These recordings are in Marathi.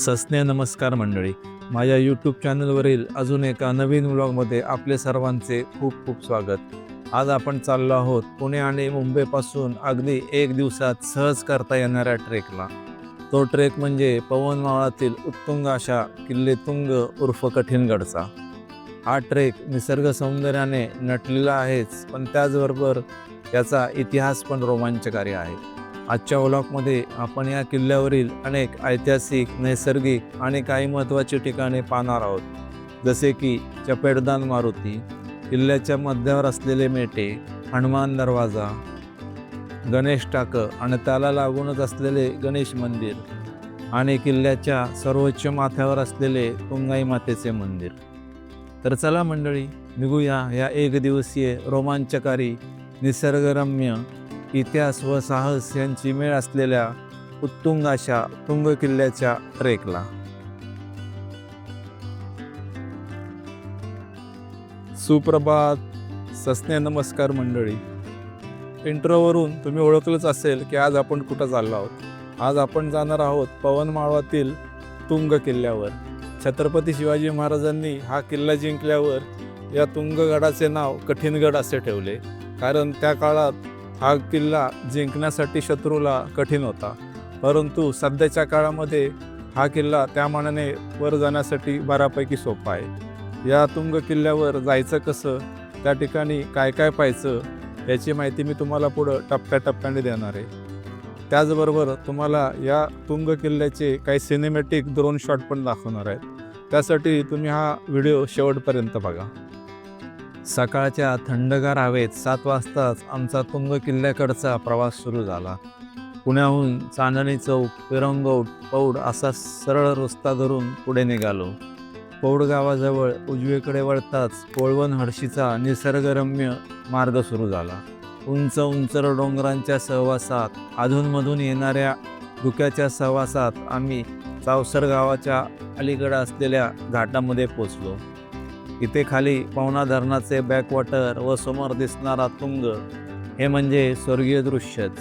सस्ने नमस्कार मंडळी. माझ्या यूट्यूब चॅनलवरील अजून एका नवीन व्लॉगमध्ये आपले सर्वांचे खूप खूप स्वागत. आज आपण चाललो आहोत पुणे आणि मुंबईपासून अगदी एक दिवसात सहज करता येणाऱ्या ट्रेकला. तो ट्रेक म्हणजे पवनमाळातील उत्तुंग अशा किल्ले तुंग उर्फ कठीणगडचा. हा ट्रेक निसर्ग सौंदर्याने नटलेला आहेच पण त्याचबरोबर याचा इतिहास पण रोमांचकारी आहे. आजच्या ओलॉकमध्ये आपण या किल्ल्यावरील अनेक ऐतिहासिक नैसर्गिक आणि काही महत्त्वाची ठिकाणे पाहणार आहोत. जसे की चपेटदान मारुती किल्ल्याच्या मध्यावर असलेले मेटे हनुमान दरवाजा गणेश टाकं आणि त्याला लागूनच असलेले गणेश मंदिर आणि किल्ल्याच्या सर्वोच्च माथ्यावर असलेले तुंगाई मातेचे मंदिर. तर चला मंडळी निघूया या एक दिवसीय रोमांचकारी निसर्गरम्य इतिहास व साहस यांची मेळ असलेल्या उत्तुंगाशा तुंग किल्ल्याच्या ट्रेकला सुप्रभात सस्ने नमस्कार मंडळी. इंट्रोवरून तुम्ही ओळखलंच असेल की आज आपण कुठं चाललो आहोत. आज आपण जाणार आहोत पवनमाळवातील तुंग किल्ल्यावर छत्रपती शिवाजी महाराजांनी हा किल्ला जिंकल्यावर या तुंगगडाचे नाव कठीणगड असे ठेवले. कारण त्या काळात हा किल्ला जिंकण्यासाठी शत्रूला कठीण होता. परंतु सध्याच्या काळामध्ये हा किल्ला त्या मानाने वर जाण्यासाठी बऱ्यापैकी सोपा आहे. या तुंग किल्ल्यावर जायचं कसं त्या ठिकाणी काय काय पाहायचं याची माहिती मी तुम्हाला पुढं टप्प्याटप्प्याने देणार आहे. त्याचबरोबर तुम्हाला या तुंग किल्ल्याचे काही सिनेमॅटिक ड्रोन शॉट पण दाखवणार आहेत. त्यासाठी तुम्ही हा व्हिडिओ शेवटपर्यंत बघा. सकाळच्या थंडगार हवेत सात वाजताच आमचा तुंग किल्ल्याकडचा प्रवास सुरू झाला. पुण्याहून चांदणी चौक पिरंगौट पौड असा सरळ रस्ता धरून पुढे निघालो. पौड गावाजवळ उजवीकडे वळताच कोळवण हळशीचा निसर्गरम्य मार्ग सुरू झाला. उंच उंच डोंगरांच्या सहवासात अधूनमधून येणाऱ्या धुक्याच्या सहवासात आम्ही चावसर गावाच्या अलीकडे असलेल्या घाटामध्ये पोचलो. इथे खाली पवना धरणाचे बॅकवॉटर व समोर दिसणारा तुंग हे म्हणजे स्वर्गीय दृश्यच.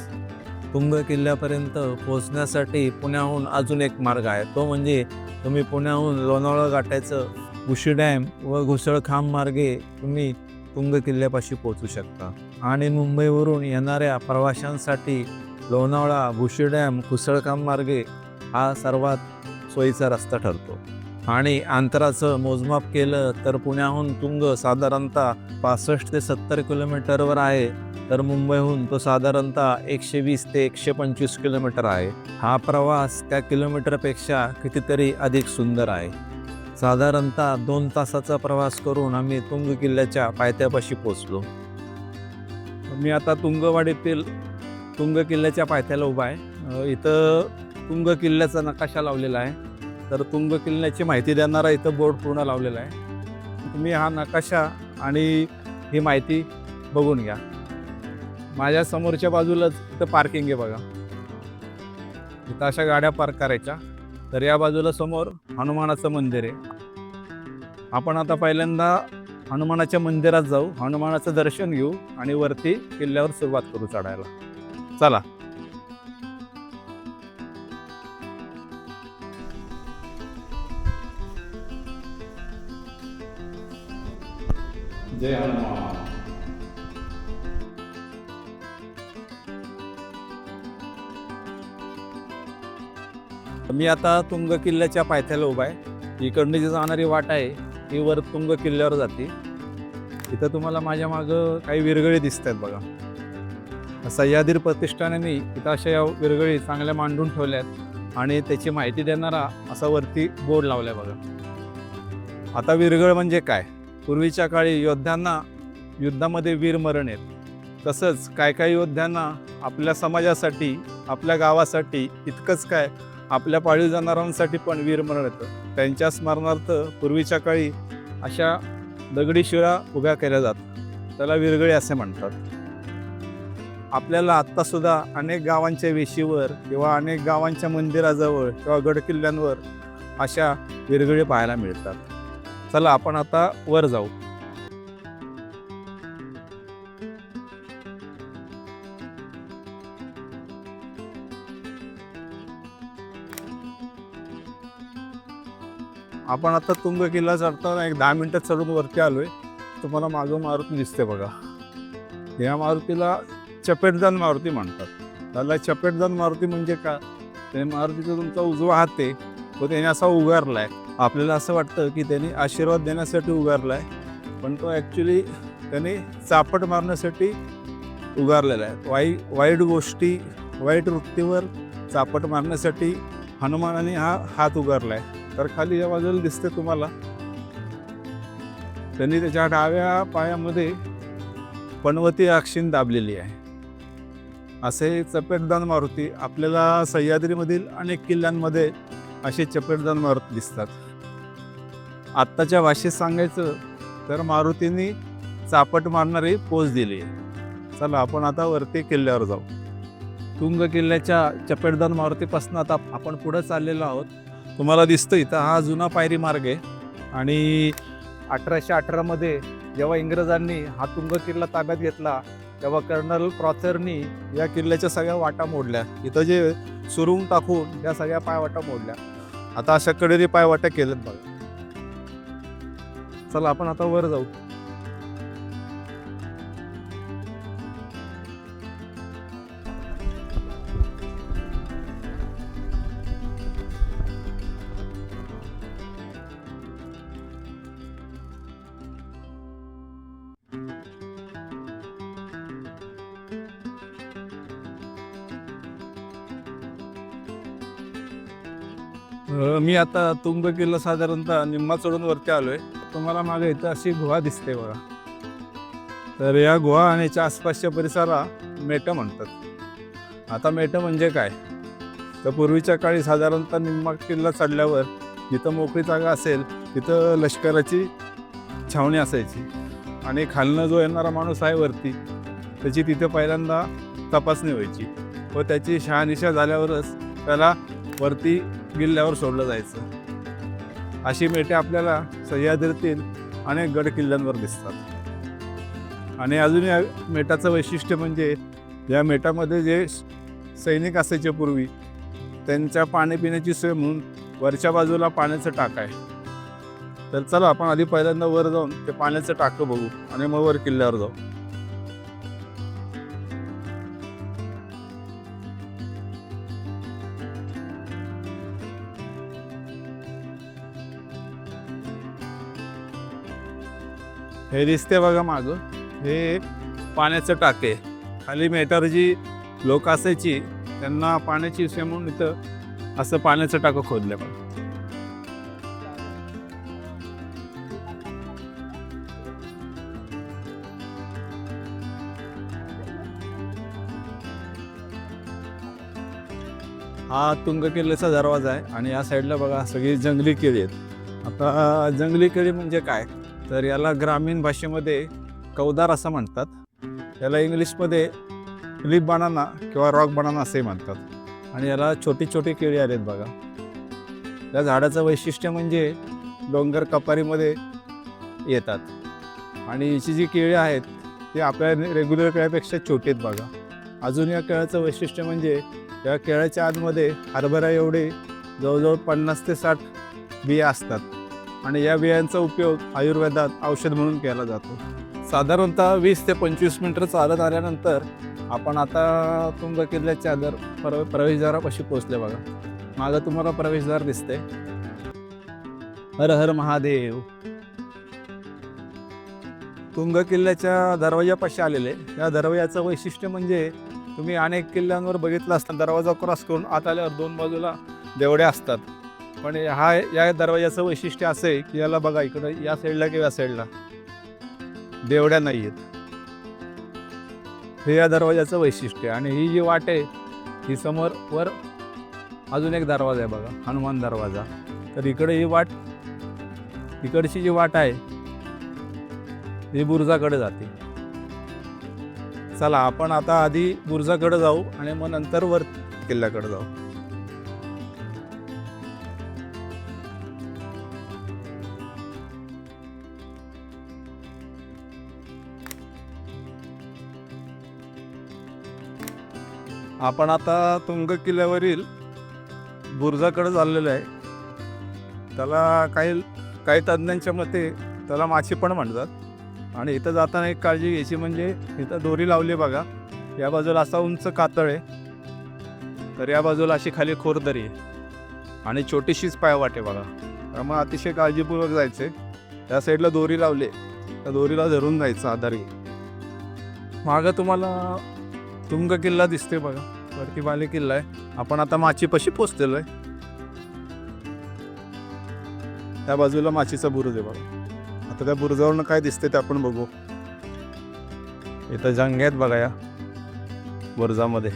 तुंग किल्ल्यापर्यंत पोहोचण्यासाठी पुण्याहून अजून एक मार्ग आहे. तो म्हणजे तुम्ही पुण्याहून लोणावळा गाठायचं उशी डॅम व घुसळखांब मार्गे तुम्ही तुंग किल्ल्यापाशी पोहोचू शकता. आणि मुंबईवरून येणाऱ्या प्रवाशांसाठी लोणावळा भुशी डॅम घुसळखांब मार्गे हा सर्वात सोयीचा रस्ता ठरतो. आणि अंतराचं मोजमाप केलं तर पुण्याहून तुंग साधारणतः पासष्ट ते सत्तर किलोमीटरवर आहे. तर मुंबईहून तो साधारणतः एकशे वीस ते एकशे पंचवीस किलोमीटर आहे. हा प्रवास त्या किलोमीटरपेक्षा कितीतरी अधिक सुंदर आहे. साधारणतः दोन तासाचा प्रवास करून आम्ही तुंग किल्ल्याच्या पायथ्यापाशी पोचलो मी आता तुंगवाडीतील तुंग किल्ल्याच्या पायथ्याला उभा आहे. इथं तुंग किल्ल्याचा नकाशा लावलेला आहे. तर तुंग किल्ल्याची माहिती देणारा इथं बोर्ड पूर्ण लावलेला आहे. तुम्ही हा नकाशा आणि ही माहिती बघून घ्या. माझ्या समोरच्या बाजूलाच इथं पार्किंग आहे बघा. इथं अशा गाड्या पार्क करायच्या. तर या बाजूला समोर हनुमानाचं मंदिर आहे. आपण आता पहिल्यांदा हनुमानाच्या मंदिरात जाऊ. हनुमानाचं दर्शन घेऊ आणि वरती किल्ल्यावर सुरुवात करू चढायला. चला. जय हनुमान मी आता तुंग किल्ल्याच्या पायथ्याला उभा आहे. इकडनं जी जाणारी वाट आहे ती वर तुंग किल्ल्यावर जाते. इथं तुम्हाला माझ्या मागं काही विरगळी दिसत आहेत बघा सह्याद्री प्रतिष्ठानाने इथं अशा या विरगळी चांगल्या मांडून ठेवल्या आहेत आणि त्याची माहिती देणारा असा वरती बोर्ड लावलाय बघा. आता विरगळ म्हणजे काय? पूर्वीच्या काळी योद्ध्यांना युद्धामध्ये वीरमरण येत. तसंच काय काय योद्ध्यांना आपल्या समाजासाठी आपल्या गावासाठी इतकंच काय आपल्या पाळीव जनावरांसाठी पण वीरमरण येतं. त्यांच्या स्मरणार्थ पूर्वीच्या काळी अशा दगडी शिळा उभ्या केल्या जातात त्याला विरगळी असे म्हणतात. आपल्याला आत्तासुद्धा अनेक गावांच्या वेशीवर किंवा अनेक गावांच्या मंदिराजवळ किंवा गडकिल्ल्यांवर अशा विरगळी पाहायला मिळतात. चला आपण आता वर जाऊ. आपण आता तुंग किल्ला चढताना एक दहा मिनिटात चढून वरती आलोय. तुम्हाला मागं मारुती दिसते बघा. या मारुतीला चपेटदान मारुती म्हणतात. त्याला चपेटदान मारुती म्हणजे का ते मारुतीचा तुमचा उजवा हात आहे. तो त्याने असा उगारलाय आपल्याला असं वाटतं की त्याने आशीर्वाद देण्यासाठी उगारलाय पण तो ॲक्च्युली त्याने चापट मारण्यासाठी उगारलेला आहे. वाई वाईट गोष्टी वाईट वृत्तीवर चापट मारण्यासाठी हनुमानाने हा हात उगारलाय तर खाली या बाजूला दिसते तुम्हाला. त्यांनी त्याच्या डाव्या पायामध्ये पनवती अक्षिण दाबलेली आहे. असे चपेटदान मारुती आपल्याला सह्याद्रीमधील अनेक किल्ल्यांमध्ये असे चपेटदान मारुती दिसतात. आत्ताच्या भाषेत सांगायचं तर मारुतीने चापट मारणारी पोच दिली. आहे चला आपण आता वरती किल्ल्यावर जाऊ. तुंग किल्ल्याच्या चपेटदान मारुतीपासून आता आपण पुढं चाललेलो आहोत. तुम्हाला दिसतं इथं हा जुना पायरी मार्ग आहे. आणि अठराशे अठरामध्ये जेव्हा इंग्रजांनी हा तुंग किल्ला ताब्यात घेतला तेव्हा कर्नल प्रॉथरनी या किल्ल्याच्या सगळ्या वाटा मोडल्या. इथं जे सुरुंग टाकून या सगळ्या पायवाटा मोडल्या. आता अशा कडेरी पायवाट्या केल्यात बघा. चला आपण आता वर जाऊ. मी आता तुंग किल्ला साधारणतः निम्मा चढून वरती आलोय. तुम्हाला मागे इथं अशी गुहा दिसते बघा. तर या गुहा आणि याच्या आसपासच्या परिसराला मेटं म्हणतात. आता मेटं म्हणजे काय? तर पूर्वीच्या काळी साधारणतः निम्मा किल्ला चढल्यावर जिथं मोकळी जागा असेल तिथं लष्कराची छावणी असायची. आणि खालनं जो येणारा माणूस आहे वरती त्याची तिथे पहिल्यांदा तपासणी व्हायची. व त्याची शहानिशा झाल्यावरच त्याला वरती किल्ल्यावर सोडलं जायचं. अशी मेटे आपल्याला सह्याद्रीतील अनेक गड किल्ल्यांवर दिसतात. आणि अजून या मेटाचं वैशिष्ट्य म्हणजे या मेटामध्ये जे सैनिक असायचे पूर्वी त्यांच्या पाणी पिण्याची सोय म्हणून वरच्या बाजूला पाण्याचं टाक आहे. तर चला आपण आधी पहिल्यांदा वर जाऊन ते पाण्याचं टाकं बघू आणि मग वर किल्ल्यावर जाऊ. हे दिसते बघा मागं. हे पाण्याचं टाके. खाली मेटार लोक असायची त्यांना पाण्याची सोय म्हणून इथं असं पाण्याचं टाकं खोदलं बघा. हा तुंग किल्ल्याचा दरवाजा आहे आणि या साईडला बघा सगळी जंगली केळी आहेत. आता जंगली केळी म्हणजे काय? तर याला ग्रामीण भाषेमध्ये कवदार असं म्हणतात. याला इंग्लिशमध्ये लिप बनाना किंवा रॉक बनाना असे म्हणतात. आणि याला छोटी छोटी केळी आलेत बघा. या झाडाचं वैशिष्ट्य म्हणजे डोंगर कपारीमध्ये येतात. आणि याची जी केळी आहेत ती आपल्या रेग्युलर केळ्यापेक्षा छोटी आहेत बघा. अजून या केळ्याचं वैशिष्ट्य म्हणजे या केळ्याच्या आतमध्ये हरभरा एवढे जवळजवळ पन्नास ते साठ बिया असतात. आणि या बियांचा उपयोग आयुर्वेदात औषध म्हणून केला जातो. साधारणतः वीस ते पंचवीस मिनटं चालत आल्यानंतर आपण आता तुंग किल्ल्याच्या दर प्र प्रवेशद्वारापाशी पोचले बघा. मागं तुम्हाला प्रवेशद्वार दिसते हर हर महादेव. तुंग किल्ल्याच्या दरवाजापाशी आलेले. या दरवाजाचं वैशिष्ट्य म्हणजे तुम्ही अनेक किल्ल्यांवर बघितलं असता दरवाजा क्रॉस करून आत आल्यावर दोन बाजूला देवड्या असतात. पण हा या दरवाजाचं वैशिष्ट्य असं आहे की याला बघा इकडं या साईडला किंवा या साईडला देवड्या नाही आहेत. हे या दरवाजाचं वैशिष्ट्य आहे. आणि ही जी वाट आहे ही समोर वर अजून एक दरवाजा आहे बघा हनुमान दरवाजा. तर इकडे ही वाट इकडची जी वाट आहे ही बुरुजाकडे जाते. चला आपण आता आधी बुरुजाकडे जाऊ आणि मग नंतर वर किल्ल्याकडे जाऊ. आपण आता तुंग किल्ल्यावरील बुर्जाकडे चाललेलो आहे. त्याला काही काही तज्ज्ञांच्या मते त्याला माशी पण म्हणतात. आणि इथं जाताना एक काळजी घ्यायची म्हणजे इथं दोरी लावली बघा. या बाजूला असा उंच कातळ आहे. तर या बाजूला अशी खाली खोरदरी आहे. आणि छोटीशीच पायवाट आहे बघा. त्यामुळे अतिशय काळजीपूर्वक जायचे त्या साईडला दोरी लावली त्या दोरीला धरून जायचं आधारी मागं तुम्हाला तुंग किल्ला दिसते बघा. वरती बाले किल्ला आहे. आपण आता माचीपाशी पोचलेलो आहे त्या बाजूला माचीचा बुरुज आहे बघा. आता त्या बुरुजावरनं काय दिसते ते आपण बघू. इथं जंग आहेत बघा या बुरुजामध्ये.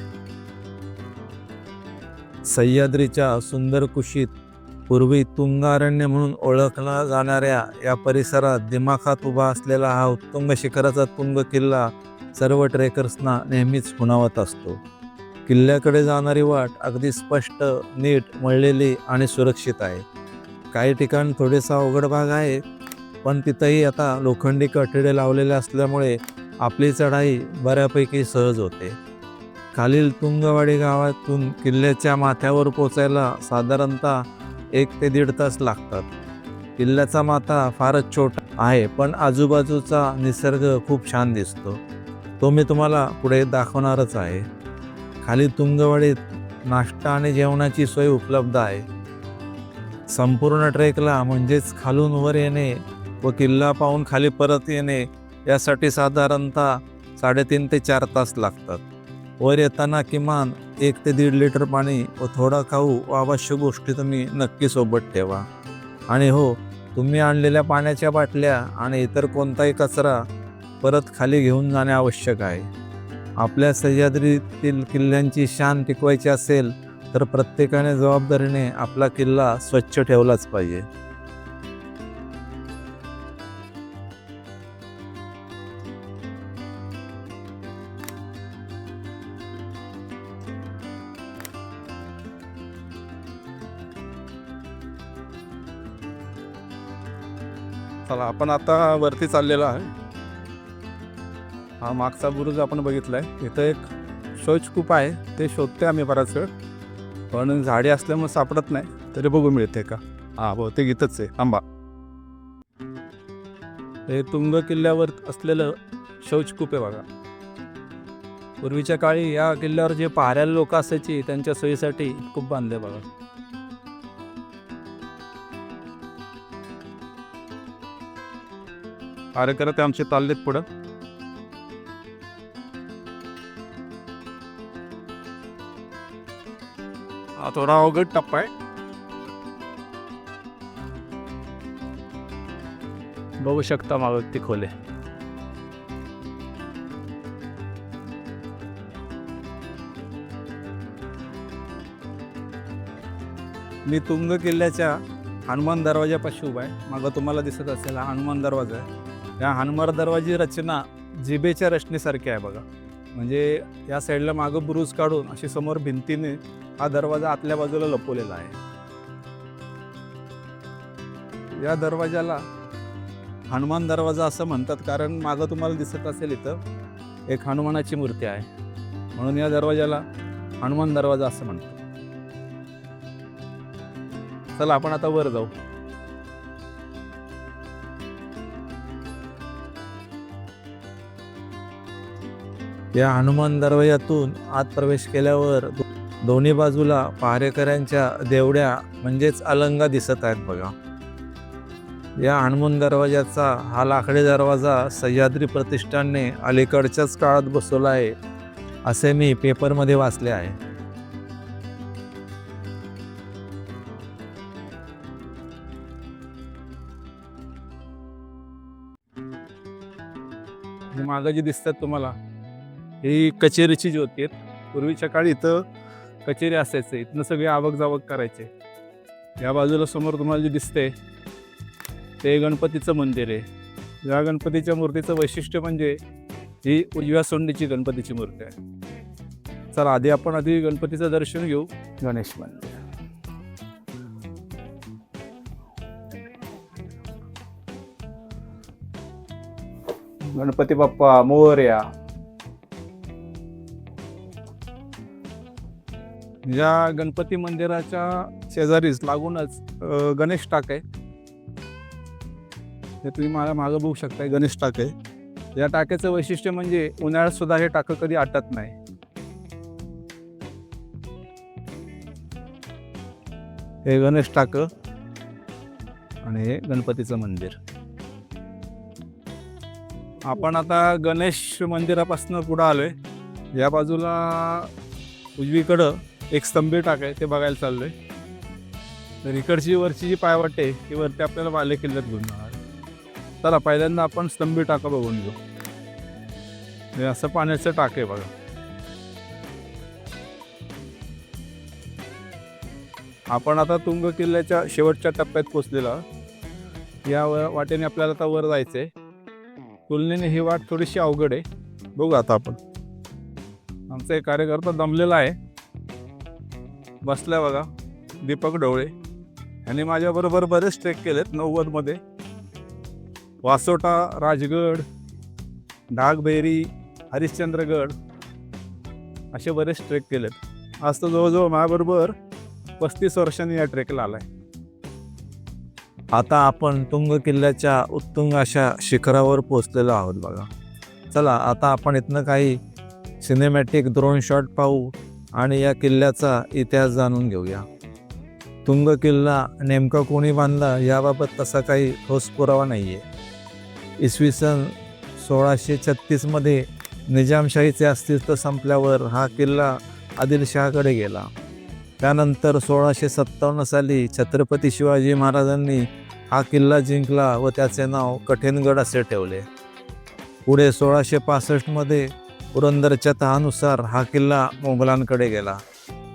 सह्याद्रीच्या सुंदर कुशीत पूर्वी तुंगारण्य म्हणून ओळखला जाणाऱ्या या परिसरात दिमाखात उभा असलेला हा उत्तुंग शिखराचा तुंग किल्ला सर्व ट्रेकर्सना नेहमीच खुणावत असतो. किल्ल्याकडे जाणारी वाट अगदी स्पष्ट नीट मळलेली आणि सुरक्षित आहे. काही ठिकाण थोडेसा अवघड भाग आहे पण तिथंही आता लोखंडी कठडे लावलेले असल्यामुळे आपली चढाई बऱ्यापैकी सहज होते. खालील तुंगवाडी गावातून किल्ल्याच्या माथ्यावर पोचायला साधारणतः एक ते दीड तास लागतात. किल्ल्याचा माथा फारच छोटा आहे पण आजूबाजूचा निसर्ग खूप छान दिसतो. तो मी तुम्हाला पुढे दाखवणारच आहे. खाली तुंगवाडीत नाश्ता आणि जेवणाची सोय उपलब्ध आहे. संपूर्ण ट्रेकला म्हणजेच खालून वर येणे व किल्ला पाहून खाली परत येणे यासाठी साधारणतः साडेतीन ते चार तास लागतात. वर येताना किमान एक ते दीड लिटर पाणी व थोडा खाऊ व आवश्यक गोष्टी तुम्ही नक्की सोबत ठेवा. आणि हो तुम्ही आणलेल्या पाण्याच्या बाटल्या आणि इतर कोणताही कचरा परत खाली घेऊन जाणे आवश्यक आहे. आपल्या सह्याद्रीतील किल्ल्यांची शान टिकवायची असेल तर प्रत्येकाने जबाबदारीने आपला किल्ला स्वच्छ ठेवलाच पाहिजे. चला आपण आता वरती चाललेलो आहे हा मागचा बुरुज आपण बघितलाय. इथं एक शौचकूप आहे ते शोधते आम्ही बराच वेळ. पण झाडे असल्यामुळे सापडत नाही तरी बघू मिळते का? हा बहुतेक इथंच आहे. आंबा हे तुंग किल्ल्यावर असलेलं शौचकूप आहे बघा. पूर्वीच्या काळी या किल्ल्यावर जे पहाऱ्याला लोक असायची त्यांच्या सोयीसाठी खूप बांधले बघा. कार्यकर्ते आमचे चाललेत पुढं. हा थोडा अवघड टप्पा आहे बघू शकता माग ती खोले मी तुंग किल्ल्याच्या हनुमान दरवाजापाशी उभा आहे. मागं तुम्हाला दिसत असेल हा हनुमान दरवाजा आहे. या हनुमान दरवाजी रचना जिबेच्या रचनेसारखी आहे बघा. म्हणजे या साईडला मागं बुरुज काढून अशी समोर भिंतीने हा दरवाजा आतल्या बाजूला लपवलेला आहे. या दरवाजाला हनुमान दरवाजा असं म्हणतात कारण मागं तुम्हाला दिसत असेल इथं एक हनुमानाची मूर्ती आहे. म्हणून या दरवाजाला हनुमान दरवाजा असं म्हणतात. चला आपण आता वर जाऊ. या हनुमान दरवाजातून आत प्रवेश केल्यावर दो- दोन्ही बाजूला पहारेकऱ्यांच्या देवड्या म्हणजेच अलंगा दिसत आहेत बघा. या हनुमान दरवाजाचा हा लाकडी दरवाजा सह्याद्री प्रतिष्ठानने अलीकडच्याच काळात बसवला आहे असे मी पेपरमध्ये वाचले आहे. मागं जे दिसतात तुम्हाला ही कचेरीची ज्योती आहेत पूर्वीच्या काळी इथं कचेरी असायचं. इथनं सगळे आवक जावक करायचे. या बाजूला समोर तुम्हाला जे दिसते ते गणपतीचं मंदिर आहे. या गणपतीच्या मूर्तीचं वैशिष्ट्य म्हणजे ही उजव्या सोंडीची गणपतीची मूर्ती आहे. चला आधी आपण आधी गणपतीचं दर्शन घेऊ. गणेश मंदिर. गणपती बाप्पा मोर्या. या गणपती मंदिराच्या शेजारीच लागूनच गणेश टाक आहे. हे तुम्ही मला मागं बघू शकताय गणेश टाक आहे. या टाक्याचं वैशिष्ट्य म्हणजे उन्हाळ्यात सुद्धा हे टाकं कधी आटत नाही. हे गणेश टाक आणि हे गणपतीचं मंदिर. आपण आता गणेश मंदिरापासून पुढं आलोय. या बाजूला उजवीकडं एक स्तंभी टाक आहे ते बघायला चाललोय. तर इकडची वरची जी पायवाट आहे ती वरती आपल्याला बाले किल्ल्यात घेऊन जाणार चला पहिल्यांदा आपण स्तंभी टाका बघून घेऊ. असं पाण्याचं टाक आहे बघा. आपण आता तुंग किल्ल्याच्या शेवटच्या टप्प्यात पोचलेलो या वाटेने आपल्याला आता वर जायचंय. तुलनेने ही वाट थोडीशी अवघड आहे. बघू आता आपण. आमचा एक कार्यकर्ता दमलेला आहे. बसल्या बघा. दीपक ढवळे. यांनी माझ्याबरोबर बरेच ट्रेक केलेत नव्वदमध्ये वासोटा राजगड डागबेरी हरिश्चंद्रगड असे बरेच ट्रेक केलेत. आज तर जवळजवळ माझ्याबरोबर पस्तीस वर्षांनी या ट्रेकला आलाय. आता आपण तुंग किल्ल्याच्या उत्तुंग अशा शिखरावर पोचलेलो आहोत बघा. चला आता आपण इथनं काही सिनेमॅटिक ड्रोन शॉट पाहू. आणि या किल्ल्याचा इतिहास जाणून घेऊया. तुंग किल्ला नेमका कोणी बांधला याबाबत तसा काही ठोस पुरावा नाही आहे इसवी सन सोळाशे छत्तीसमध्ये निजामशाहीचे अस्तित्व संपल्यावर हा किल्ला आदिलशहाकडे गेला. त्यानंतर सोळाशे सत्तावन्न साली छत्रपती शिवाजी महाराजांनी हा किल्ला जिंकला व त्याचे नाव कठीणगड असे ठेवले. पुढे सोळाशे पासष्टमध्ये पुरंदरच्या तहानुसार हा किल्ला मोगलांकडे गेला.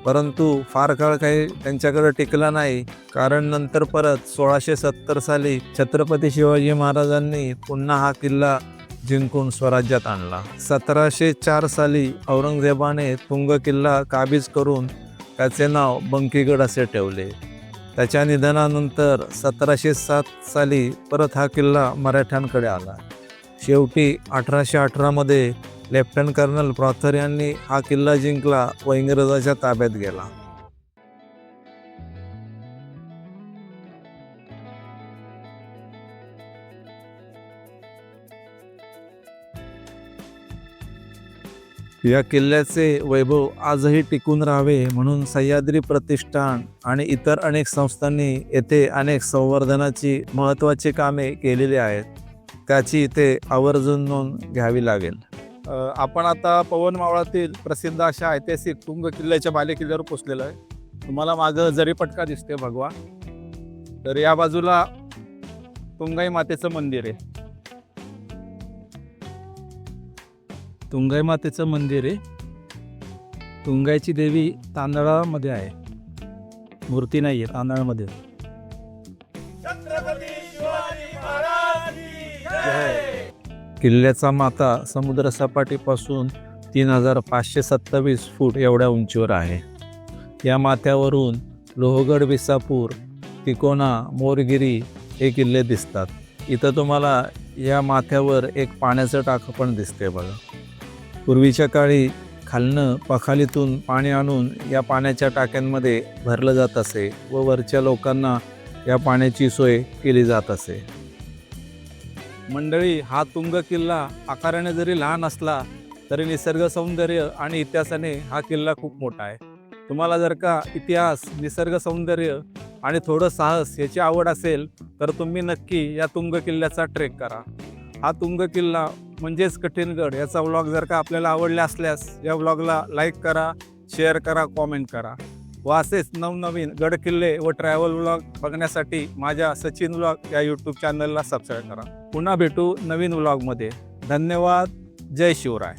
परंतु फार काळ काही त्यांच्याकडे टिकला नाही. कारण नंतर परत सोळाशे सत्तर साली छत्रपती शिवाजी महाराजांनी पुन्हा हा किल्ला जिंकून स्वराज्यात आणला. सतराशे चार साली औरंगजेबाने तुंग किल्ला काबीज करून त्याचे नाव बंकीगड असे ठेवले. त्याच्या निधनानंतर सतराशे सात साली परत हा किल्ला मराठ्यांकडे आला. शेवटी अठराशे अठरामध्ये लेफ्टनंट कर्नल प्रॉथर यांनी हा किल्ला जिंकला व इंग्रजाच्या ताब्यात गेला. या किल्ल्याचे वैभव आजही टिकून राहावे म्हणून सह्याद्री प्रतिष्ठान आणि इतर अनेक संस्थांनी येथे अनेक संवर्धनाची महत्त्वाची कामे केलेली आहेत. त्याची इथे आवर्जून नोंद घ्यावी लागेल. आपण आता पवन मावळातील प्रसिद्ध अशा ऐतिहासिक तुंग किल्ल्याच्या बाले किल्ल्यावर पोचलेलो आहे. तुम्हाला मागं जरीपटका दिसते भगवा तर या बाजूला तुंगाई मातेचं मंदिर आहे. तुंगाई मातेचं मंदिर आहे. तुंगाईची देवी तांदळामध्ये आहे. मूर्ती नाही आहे तांदळामध्ये किल्ल्याचा माता समुद्रसपाटीपासून तीन हजार पाचशे सत्तावीस फूट एवढ्या उंचीवर आहे. या माथ्यावरून लोहगड विसापूर तिकोना मोरगिरी हे किल्ले दिसतात. इथं तुम्हाला या माथ्यावर एक पाण्याचं टाकं पण दिसते बघा. पूर्वीच्या काळी खालनं पखालीतून पाणी आणून या पाण्याच्या टाक्यांमध्ये भरलं जात असे व वरच्या लोकांना या पाण्याची सोय केली जात असे. मंडळी हा तुंग किल्ला आकाराने जरी लहान असला तरी निसर्ग सौंदर्य आणि इतिहासाने हा किल्ला खूप मोठा आहे. तुम्हाला जर का इतिहास निसर्ग सौंदर्य आणि थोडं साहस याची आवड असेल तर तुम्ही नक्की या तुंग किल्ल्याचा ट्रेक करा. हा तुंग किल्ला म्हणजेच कठीणगड याचा व्लॉग जर का आपल्याला आवडला असल्यास या व्लॉगला लाईक करा शेअर करा कॉमेंट करा. व असेच नवनवीन गडकिल्ले व ट्रॅव्हल व्लॉग बघण्यासाठी माझ्या सचिन व्लॉग या यूट्यूब चॅनलला सबस्क्राईब करा. पुन्हा भेटू नवीन व्लॉगमध्ये धन्यवाद. जय शिवराय.